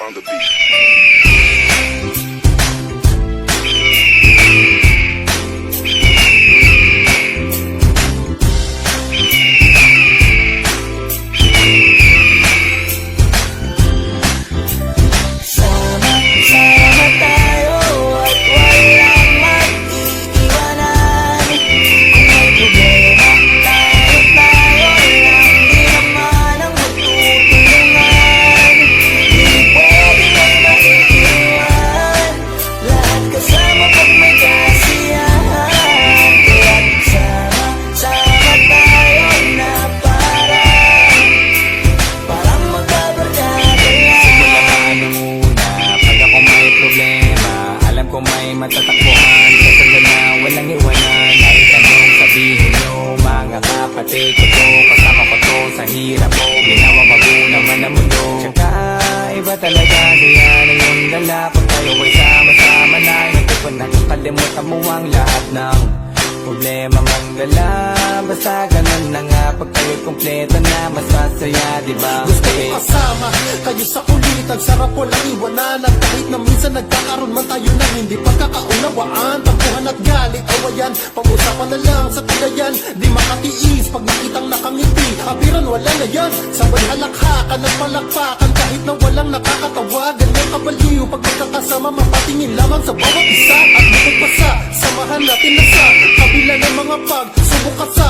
on the beach. Ko may matatakbuhan. Kasunod na walang iwanan. Kahit anong sabihin nyo Mga kapatid ko to. Kasama ko to sa hirap ko. Ginawa bago naman ang mundo? Tsaka iba talaga. Kaya na yung dala Kung tayo ay sama-sama na. Hindi ko na kalimutan mo ang lahat ng Problema mang dala Basta ganun na nga Pag tayo'y kumpleto na Mas masaya diba? Gusto ko kasama kayo sa kulitan Sarap walang iwanan. At kahit na minsan nagkakaroon man tayo ng hindi pagkakaunawaan. Tampuhan at galit, awayan. Pag-usapan na lang sa tagayan Di makatiis pag nakitang nakangiti. Abiran wala na yan. Sabay halakhakan at palakpakan. Kahit na walang nakakatawa Ganyan kabaliw. Pag magkakasama mapatingin lamang sa bawat isa. At bukod samahan natin na sa Kabila ng mga pag Subok ka sa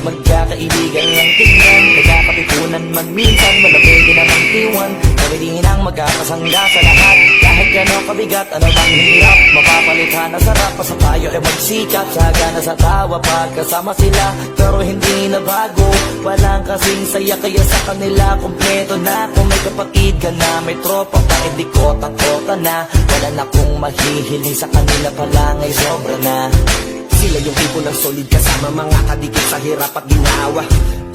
magkakapatid, magkakaibigan lang tingnan Nagkakapikunan man minsan, malamig din ang tiwan Pwedeng ang magkakasangga sa lahat. Kahit gano'ng kabigat, ano bang hirap Mapapalitan na sarap, basta tayo ay magsikap Sagana sa tawa, pagkasama sila. Pero hindi na bago Walang kasing saya, kaya sa kanila Kompleto na, kung may kapatid ka na May tropa pa, hindi kota-kota na. Wala na kong mahihiling sa kanila pa lang ay sobra na sila yung tipo ng solid kasama. Mga kadikit sa hirap at ginawa